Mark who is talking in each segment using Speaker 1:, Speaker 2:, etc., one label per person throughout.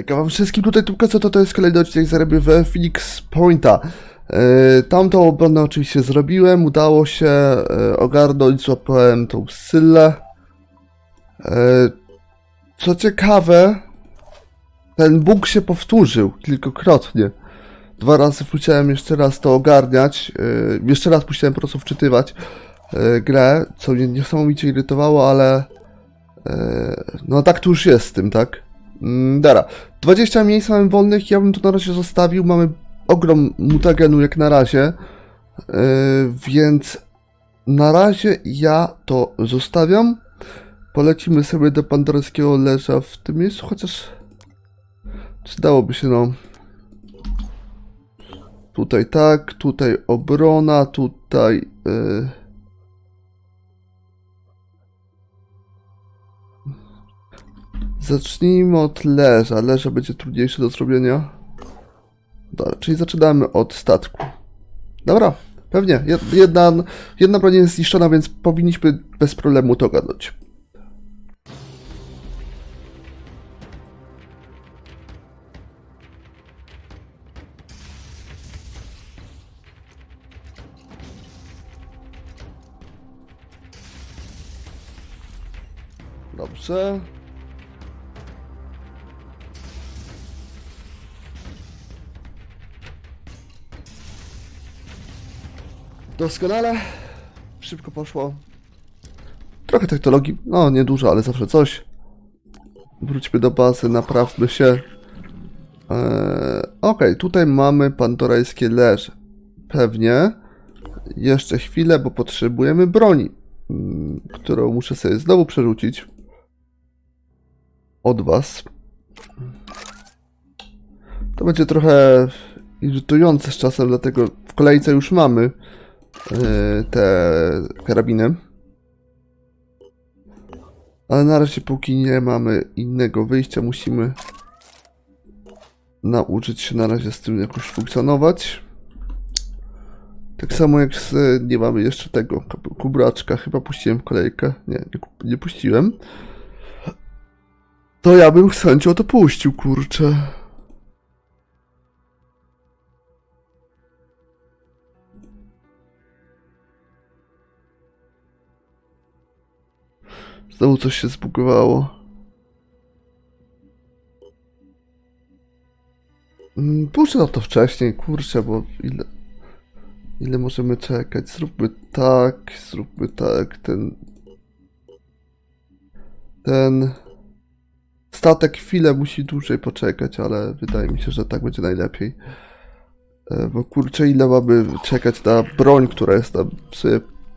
Speaker 1: Hejka wam wszystkim, tutaj Tubka, co to, to jest kolejny odcinek zarobię w Phoenix Pointa. Yy, tamtą obronę oczywiście zrobiłem, udało się yy, ogarnąć, złapałem tą Syllę. Yy, co ciekawe, ten bóg się powtórzył kilkukrotnie. Dwa razy musiałem jeszcze raz to ogarniać, jeszcze raz musiałem po prostu wczytywać yy, grę, co mnie niesamowicie irytowało, ale yy, no tak tu już jest z tym, tak? Mm, Dara, 20 miejsc mamy wolnych, ja bym to na razie zostawił, mamy ogrom mutagenu jak na razie, yy, więc na razie ja to zostawiam. Polecimy sobie do pandorskiego leża w tym miejscu, chociaż przydałoby się no. Tutaj tak, tutaj obrona, tutaj yy, Zacznijmy od leża. Leża będzie trudniejszy do zrobienia. Dobra, czyli zaczynamy od statku. Dobra, pewnie. Jed- Jedna, jedna broń jest zniszczona, więc powinniśmy bez problemu to ogarnąć. Dobrze. Doskonale. Szybko poszło. Trochę technologii, no nie dużo, ale zawsze coś. Wróćmy do bazy, naprawmy się. Eee, Okej, tutaj mamy pandorajskie leże. Pewnie. Jeszcze chwilę, bo potrzebujemy broni, mm, którą muszę sobie znowu przerzucić. Od was. To będzie trochę irytujące z czasem, dlatego w kolejce już mamy te karabiny. Ale na razie póki nie mamy innego wyjścia, musimy nauczyć się na razie z tym jakoś funkcjonować. Tak samo jak z, nie mamy jeszcze tego kub- kubraczka, chyba puściłem kolejkę. Nie, nie, nie puściłem. To ja bym z chęcią to puścił, kurczę. Znowu coś się zbugowało. Mm, Puszczę na to wcześniej, kurczę, bo ile... Ile możemy czekać? Zróbmy tak, zróbmy tak, ten... Ten... Statek chwilę musi dłużej poczekać, ale wydaje mi się, że tak będzie najlepiej. E, Bo kurczę, ile mamy czekać na broń, która jest nam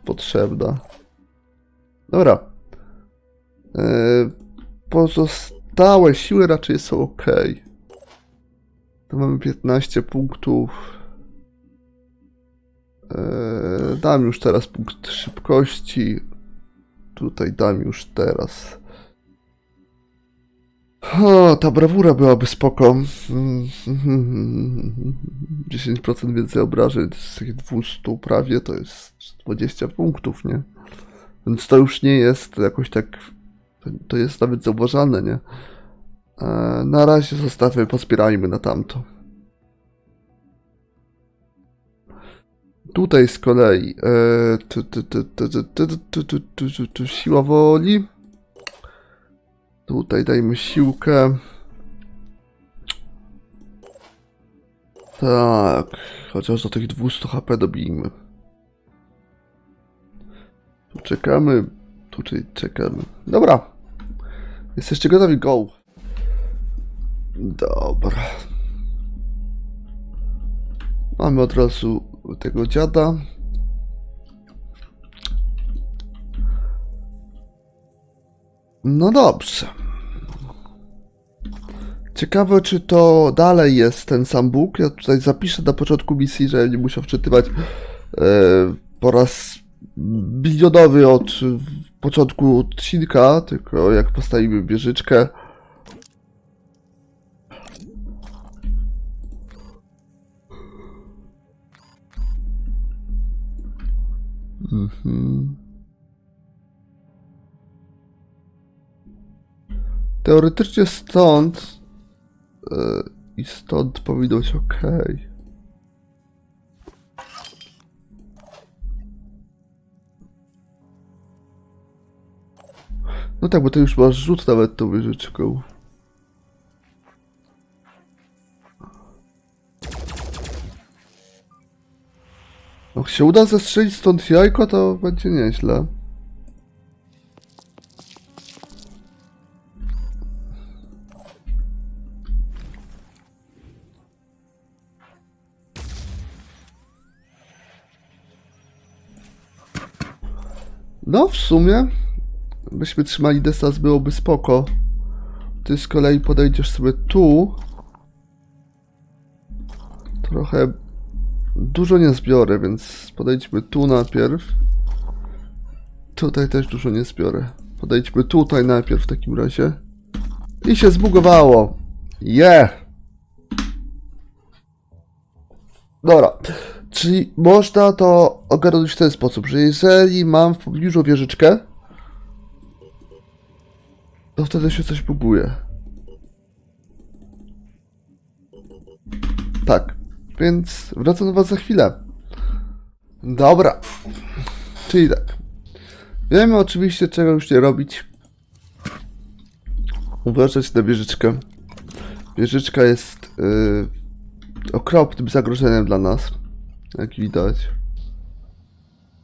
Speaker 1: potrzebna. Dobra. E, Pozostałe siły raczej są ok. Tu mamy 15 punktów. E, Dam już teraz punkt szybkości. Tutaj dam już teraz. O, ta brawura byłaby spoko. Mm, 10% więcej obrażeń z tych 200 prawie to jest 20 punktów, nie? Więc to już nie jest jakoś tak. To, jest nawet zauważalne, nie? Na razie zostawmy, pospierajmy na tamto. Tutaj z kolei siła woli. Tutaj dajmy siłkę. Tak, chociaż do tych 200 HP dobijmy. Tu czekamy, tutaj czekamy. Dobra, Jesteście gotowi? Go. Dobra. Mamy od razu tego dziada. No dobrze. Ciekawe, czy to dalej jest ten sam Bóg. Ja tutaj zapiszę na początku misji, że nie musiał wczytywać e, po raz bilionowy od początku odcinka, tylko jak postawimy wieżyczkę. Mhm. Teoretycznie stąd e, i stąd powinno być ok. No tak, bo ty już masz rzut nawet tą wieżyczką. No, jak się uda zestrzelić stąd jajko, to będzie nieźle. No, w sumie, byśmy trzymali dystans, byłoby spoko. Ty z kolei podejdziesz sobie tu. Trochę dużo nie zbiorę, więc podejdźmy tu najpierw. Tutaj też dużo nie zbiorę. Podejdźmy tutaj najpierw w takim razie. I się zbugowało. Yeah! Dobra. Czyli można to ogarnąć w ten sposób, że jeżeli mam w pobliżu wieżyczkę, to wtedy się coś buguje. Tak. Więc wracam do Was za chwilę. Dobra. Czyli tak. Wiemy oczywiście, czego już nie robić. Uważać na wieżyczkę. Wieżyczka jest yy, okropnym zagrożeniem dla nas. Jak widać.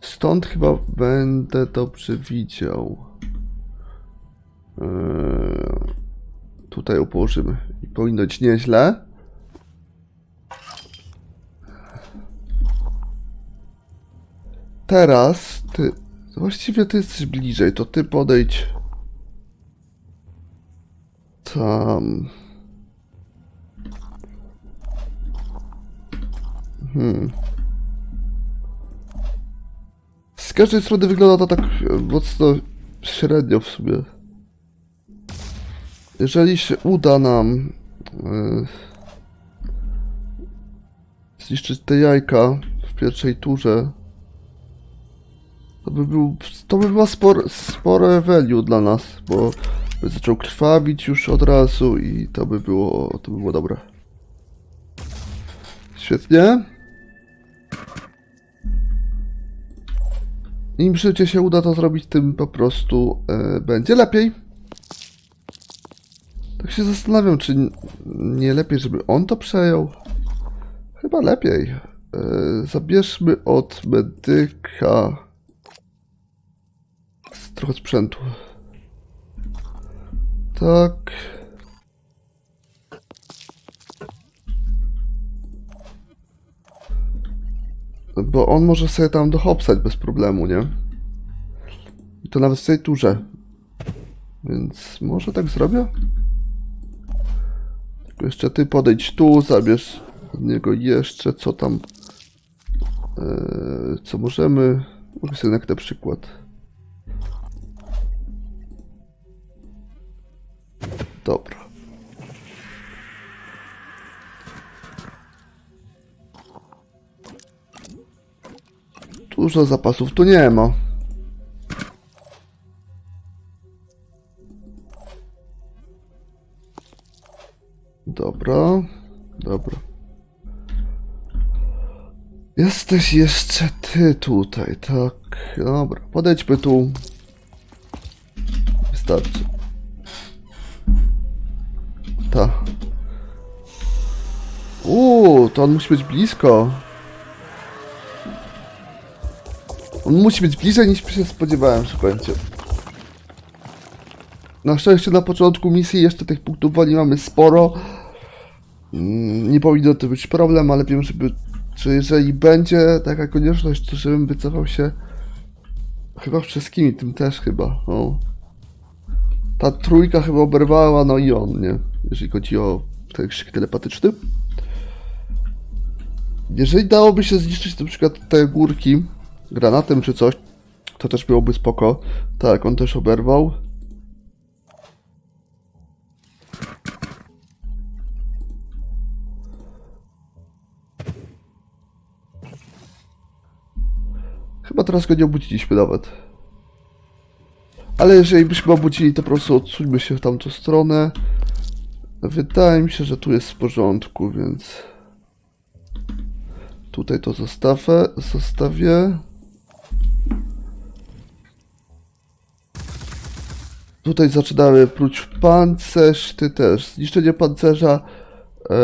Speaker 1: Stąd chyba będę dobrze widział. Yy, tutaj ją położymy. I powinno być nieźle. Teraz ty. Właściwie ty jesteś bliżej, to ty podejdź. Tam. Hmm. Z każdej strony wygląda to tak mocno średnio w sumie. Jeżeli się uda nam yy, zniszczyć te jajka w pierwszej turze, to by, był, to by była spor, spore value dla nas, bo by zaczął krwawić już od razu i to by było, to by było dobre. Świetnie. Im szybciej się uda to zrobić, tym po prostu e, będzie lepiej. Tak się zastanawiam, czy nie lepiej, żeby on to przejął? Chyba lepiej. E, zabierzmy od medyka trochę sprzętu. Tak. Bo on może sobie tam dohopsać bez problemu, nie? I to nawet w tej turze. Więc może tak zrobię? Jeszcze ty podejdź tu, zabierz od niego jeszcze co tam. Eee, co możemy. Mogę sobie na przykład. Dobra. Dużo zapasów tu nie ma. Dobra, dobra. Jesteś jeszcze ty tutaj, tak. Dobra, podejdźmy tu. Wystarczy. Ta. Uuu, to on musi być blisko. On musi być bliżej niż się spodziewałem, że będzie. Na szczęście na początku misji jeszcze tych punktów woli mamy sporo. Mm, Nie powinno to być problem, ale wiem, żeby, że jeżeli będzie taka konieczność, to żebym wycofał się chyba wszystkimi, tym też chyba. No. Ta trójka chyba oberwała, no i on, nie? Jeżeli chodzi o ten krzyk telepatyczny. Jeżeli dałoby się zniszczyć na przykład te górki granatem czy coś, to też byłoby spoko. Tak, on też oberwał. Chyba teraz go nie obudziliśmy nawet. Ale jeżeli byśmy obudzili, to po prostu odsuńmy się w tamtą stronę. Wydaje mi się, że tu jest w porządku, więc tutaj to zostawię. zostawię. Tutaj zaczynamy pluć w pancerz, ty też. Zniszczenie pancerza e,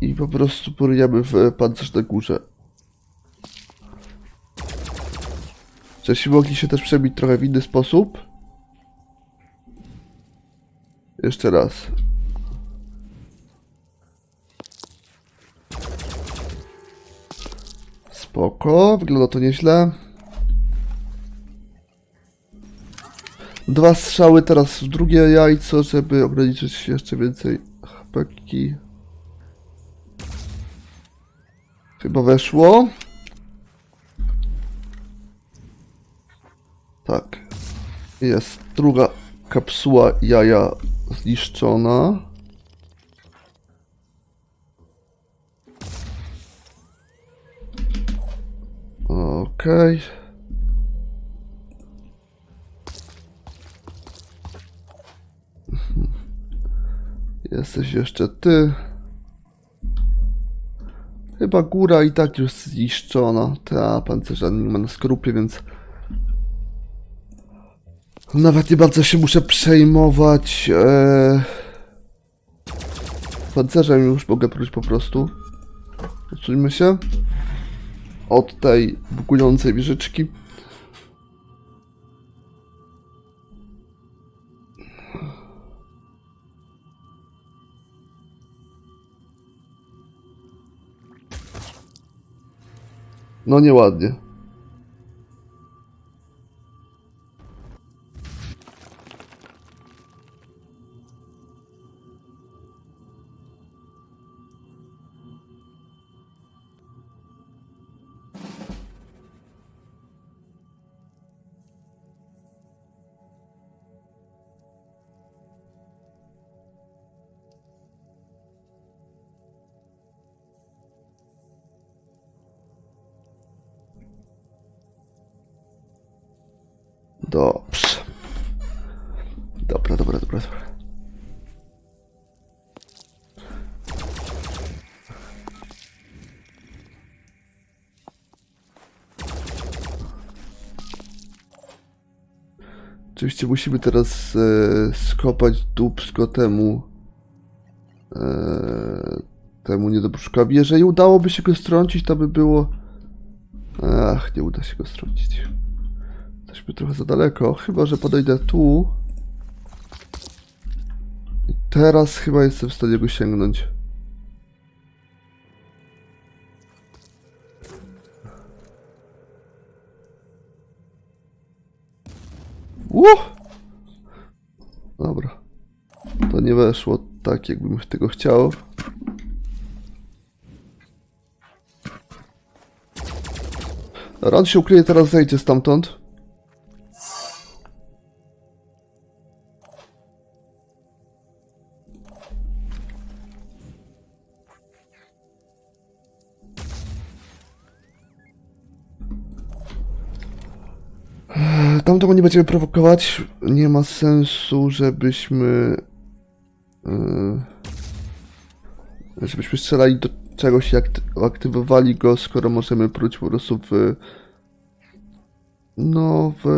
Speaker 1: i po prostu porujemy w pancerz na górze. Wcześniej mogli się też przebić trochę w inny sposób. Jeszcze raz. Spoko, wygląda to nieźle. Dwa strzały teraz w drugie jajco, żeby ograniczyć jeszcze więcej hapeki. Chyba weszło. Tak. Jest druga kapsuła jaja zniszczona. Okej. Jesteś jeszcze ty. Chyba góra i tak już zniszczona. Ta pancerza nie ma na skrupie, więc nawet nie bardzo się muszę przejmować. Eee... Pancerzem już mogę próć po prostu. Odsuńmy się od tej bukującej wieżyczki. No nieładnie. Dobrze. Dobra, dobra, dobra, dobra. Oczywiście musimy teraz e, skopać dupsko temu e, temu niedobruszkowi. Jeżeli udałoby się go strącić, to by było... Ach, nie uda się go strącić. Trochę za daleko, chyba że podejdę tu. I teraz chyba jestem w stanie go sięgnąć. Uh! Dobra. To nie weszło tak, jakbym tego chciał. Dobra, się ukryje, teraz zejdzie stamtąd. Tam tego nie będziemy prowokować. Nie ma sensu, żebyśmy. Yy, żebyśmy strzelali do czegoś i akty- aktywowali go, skoro możemy próć po prostu w. No, w.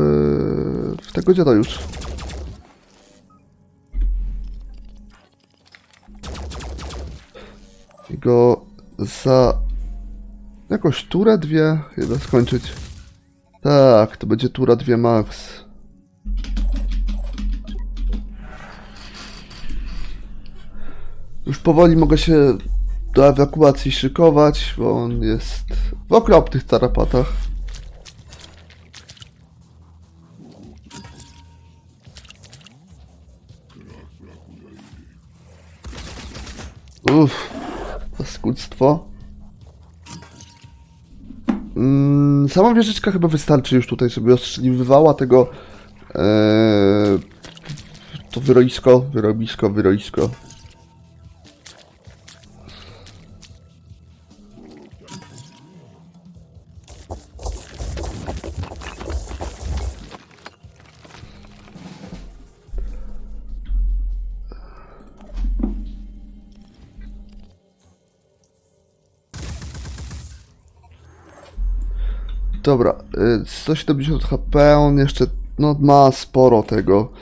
Speaker 1: w tego dziada już. I go za. jakoś turę dwie chyba skończyć. Tak, to będzie tura 2 max. Już powoli mogę się do ewakuacji szykować, bo on jest w okropnych tarapatach. Uff, paskudztwo. Mm, sama wieżyczka chyba wystarczy już tutaj, żeby ostrzeliwywała tego e, to wyroisko, wyrobisko, wyroisko. Dobra, y, 170 HP, on jeszcze no, ma sporo tego.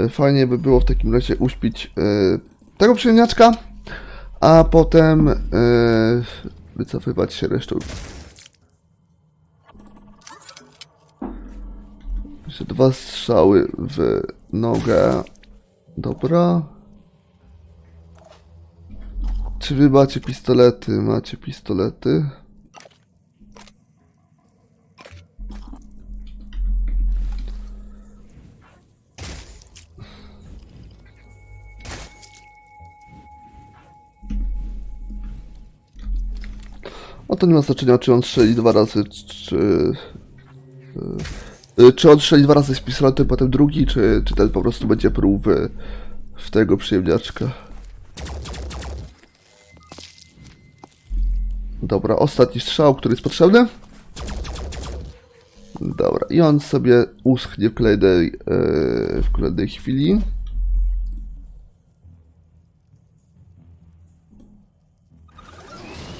Speaker 1: Y, Fajnie by było w takim razie uśpić y, tego przyjemniaczka, a potem y, wycofywać się resztą. Jeszcze dwa strzały w nogę. Dobra. Czy wy macie pistolety? Macie pistolety? To nie ma znaczenia, czy on strzeli dwa razy, czy... y, Czy on strzeli dwa razy z pistoletem, potem drugi, czy, czy ten po prostu będzie pruł w, w tego przyjemniaczka. Dobra, ostatni strzał, który jest potrzebny. Dobra, i on sobie uschnie w kolejnej, e, w kolejnej chwili.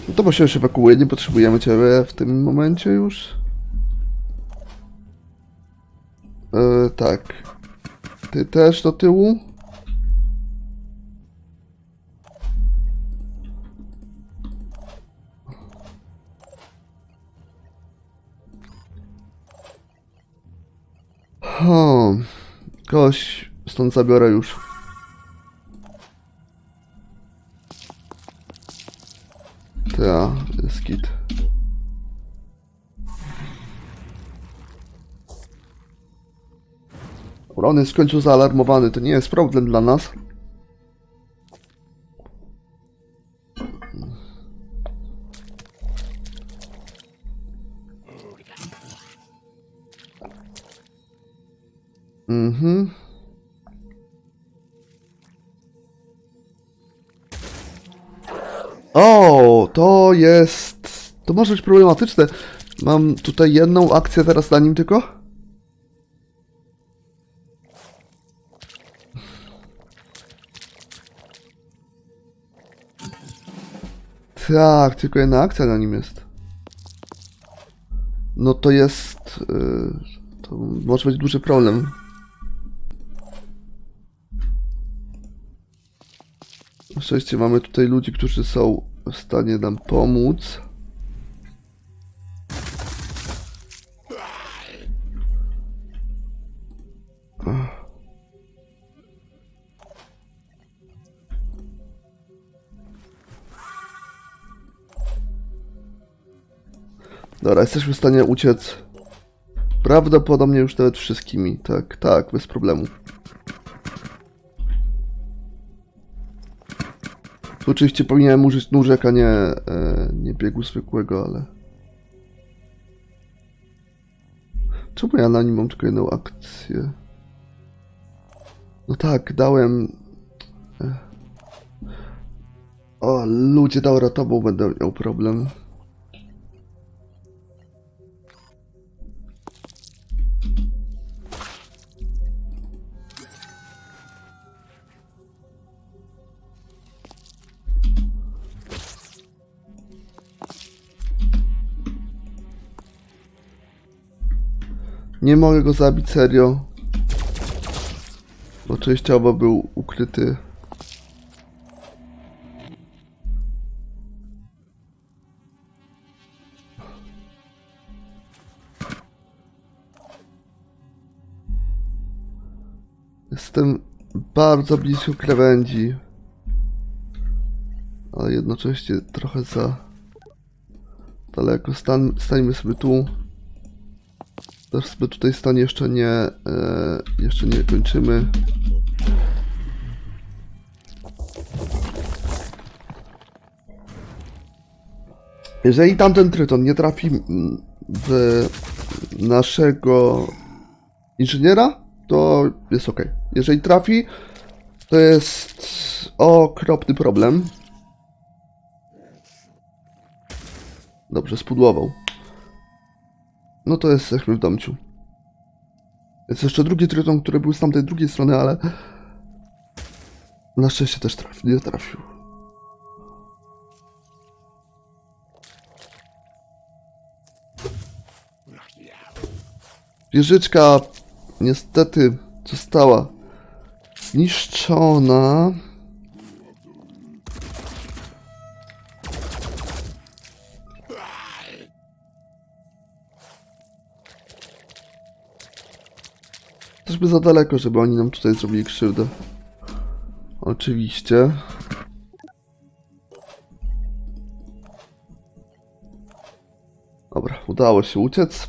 Speaker 1: No to się już ewakuuje, nie potrzebujemy ciebie w tym momencie już. E, tak. Ty też do tyłu. O, kogoś stąd zabiorę już. Ta, jest kit. On jest w końcu zaalarmowany, to nie jest problem dla nas. Jest. To może być problematyczne. Mam tutaj jedną akcję teraz na nim tylko. Tak, tylko jedna akcja na nim jest. No to jest. y, To może być duży problem. Na szczęście mamy tutaj ludzi, którzy są w stanie nam pomóc. Dobra, jesteśmy w stanie uciec. Prawdopodobnie już nawet wszystkimi. Tak, tak, bez problemu. Oczywiście powinienem użyć nóżek, a nie, e, nie biegu zwykłego, ale... Czemu ja na nim mam tylko jedną akcję? No tak, dałem... e. O, ludzie, dobra, tobą będę miał problem. Nie mogę go zabić, serio. Bo częściowo był ukryty. Jestem bardzo blisko krawędzi. Ale jednocześnie trochę za daleko. Stan, stańmy sobie tu. Też sobie tutaj stan jeszcze nie, e, jeszcze nie kończymy. Jeżeli tamten tryton nie trafi mm, w naszego inżyniera, to jest ok. Jeżeli trafi, to jest okropny problem. Dobrze, spudłował. No to jest w domciu. Jest jeszcze drugi tryton, który był z tamtej drugiej strony, ale na szczęście też trafił, nie trafił. Wieżyczka niestety została zniszczona. By za daleko, żeby oni nam tutaj zrobili krzywdę. Oczywiście. Dobra, udało się uciec.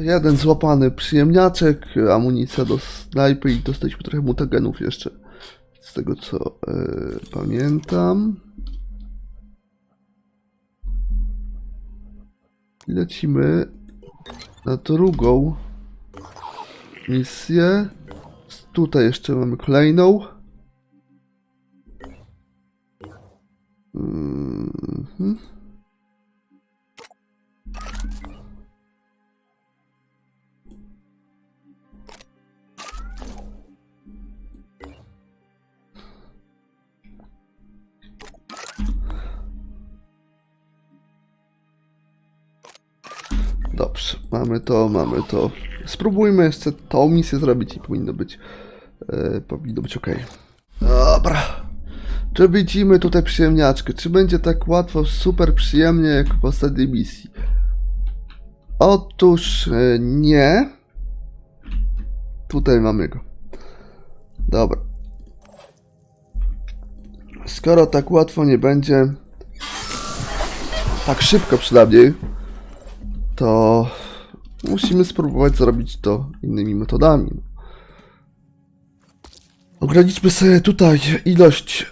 Speaker 1: Jeden złapany przyjemniaczek, amunicja do snajpy i dostaliśmy trochę mutagenów jeszcze. Z tego co e, pamiętam. I lecimy na drugą misję. Tutaj jeszcze mamy kolejną. Mhm. Dobrze, mamy to, mamy to. Spróbujmy jeszcze tą misję zrobić i powinno być. E, powinno być ok. Dobra. Czy widzimy tutaj przyjemniaczkę? Czy będzie tak łatwo, super przyjemnie jak w ostatniej misji? Otóż e, nie. Tutaj mamy go. Dobra. Skoro tak łatwo nie będzie, tak szybko przynajmniej, to musimy spróbować zrobić to innymi metodami. Ograniczmy sobie tutaj ilość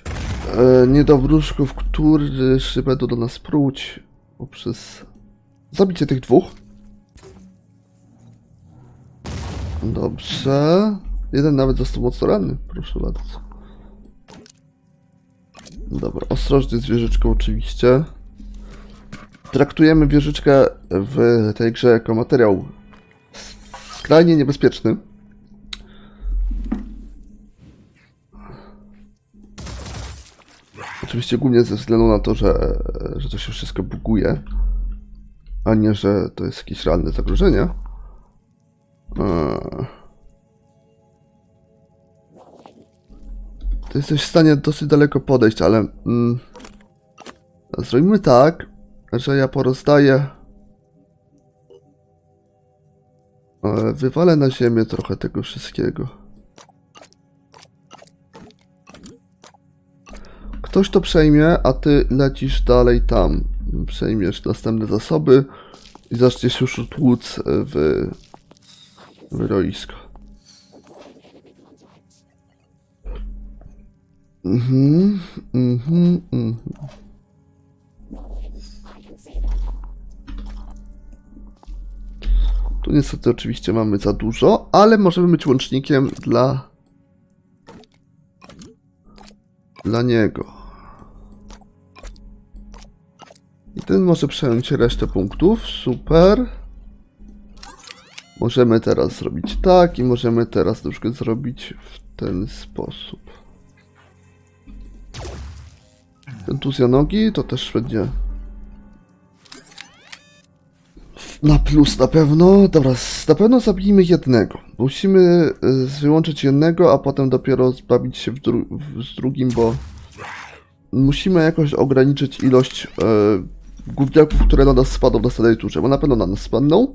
Speaker 1: e, niedobruszków, które będą do nas pruć poprzez zabicie tych dwóch. Dobrze. Jeden nawet został mocno ranny, proszę bardzo. Dobra, ostrożnie z wieżyczką oczywiście. Traktujemy wieżyczkę w tej grze jako materiał skrajnie niebezpieczny. Oczywiście głównie ze względu na to, że, że to się wszystko buguje, a nie, że to jest jakieś realne zagrożenie. Eee. To jesteś w stanie dosyć daleko podejść, ale mm, zrobimy tak, że ja porozdaję. E, Wywalę na ziemię trochę tego wszystkiego. Ktoś to przejmie, a ty lecisz dalej tam. Przejmiesz następne zasoby i zaczniesz już tłuc w wyroisko. Mhm, mhm, mhm. Tu niestety oczywiście mamy za dużo, ale możemy być łącznikiem dla dla niego. I ten może przejąć resztę punktów. Super. Możemy teraz zrobić tak i możemy teraz na przykład zrobić w ten sposób. Kontuzja nogi to też będzie na plus na pewno. Dobra, na pewno zabijmy jednego. Musimy y, wyłączyć jednego, a potem dopiero zbawić się w dru- w, z drugim, bo musimy jakoś ograniczyć ilość y, gówniaków, które na nas spadną w następnej turze, bo na pewno na nas spadną.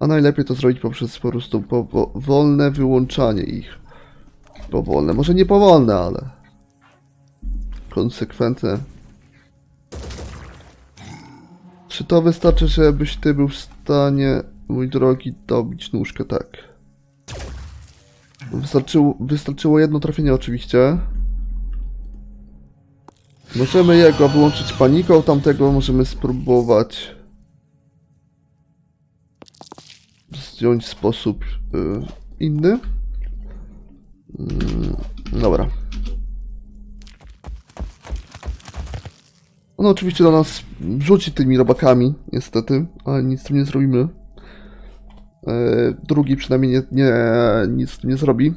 Speaker 1: A najlepiej to zrobić poprzez po prostu powolne wyłączanie ich. Powolne, może nie powolne, ale konsekwentne. Czy to wystarczy, żebyś ty był w stanie, mój drogi, dobić nóżkę? Tak. Wystarczyło, wystarczyło jedno trafienie oczywiście. Możemy jego wyłączyć paniką, tamtego możemy spróbować zdjąć w sposób y, inny. Mm, dobra. On oczywiście do nas rzuci tymi robakami, niestety, ale nic z tym nie zrobimy. E, drugi przynajmniej nie, nie, nic nie zrobi.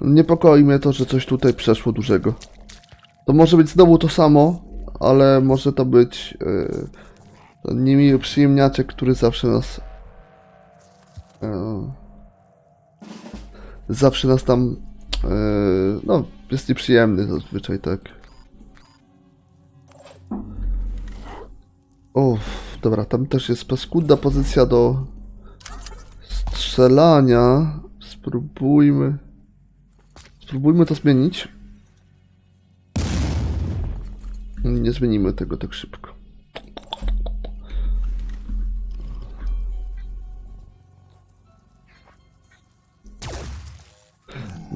Speaker 1: Niepokoi mnie to, że coś tutaj przeszło dużego. To może być znowu to samo, ale może to być yy, ten niemiły przyjemniaczek, który zawsze nas... Yy, zawsze nas tam yy, no, jest nieprzyjemny zazwyczaj, tak. O, dobra, tam też jest paskudna pozycja do strzelania. Spróbujmy. Spróbujmy to zmienić. Nie zmienimy tego tak szybko.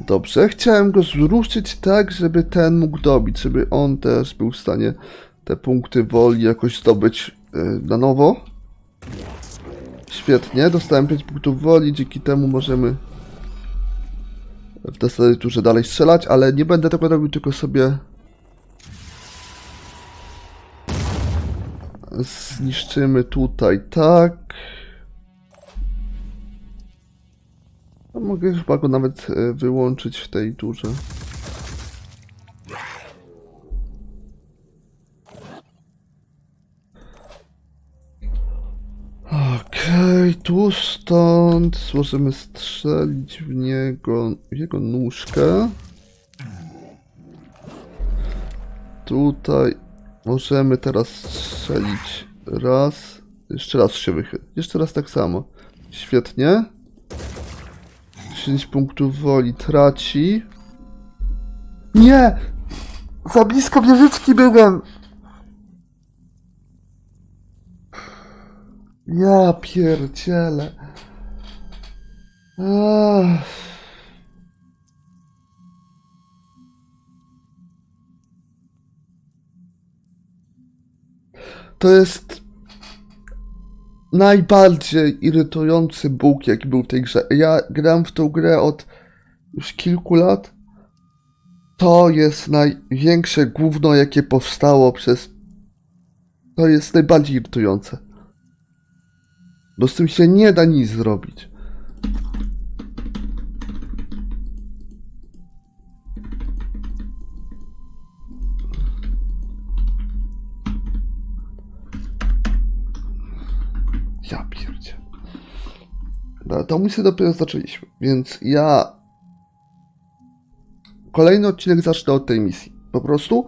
Speaker 1: Dobrze, chciałem go zruszyć tak, żeby ten mógł dobić, żeby on też był w stanie te punkty woli jakoś zdobyć yy, na nowo. Świetnie, dostałem 5 punktów woli, dzięki temu możemy w następnej turze dalej strzelać, ale nie będę tego robił, tylko sobie zniszczymy tutaj, tak. Mogę chyba go nawet e, wyłączyć w tej turze. Okej, tu stąd możemy strzelić w niego, w jego nóżkę. Tutaj możemy teraz strzelić raz. Jeszcze raz się wychyl. Jeszcze raz tak samo. Świetnie. 10 punktów woli traci. Nie! Za blisko wieżyczki byłem! Ja pierdzielę. Ach. To jest najbardziej irytujący bóg, jaki był w tej grze. Ja gram w tą grę od już kilku lat. To jest największe gówno, jakie powstało przez... To jest najbardziej irytujące. Bo z tym się nie da nic zrobić. Ja pierdzie. No, to misję dopiero zaczęliśmy, więc ja kolejny odcinek zacznę od tej misji. Po prostu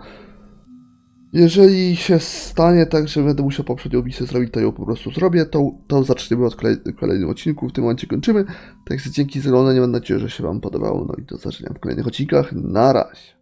Speaker 1: jeżeli się stanie tak, że będę musiał poprzednią misję zrobić, to ją po prostu zrobię, to, to zaczniemy od kolej, kolejnym odcinku, w tym momencie kończymy. Także dzięki za oglądanie, mam nadzieję, że się Wam podobało, no i do zobaczenia w kolejnych odcinkach. Na razie.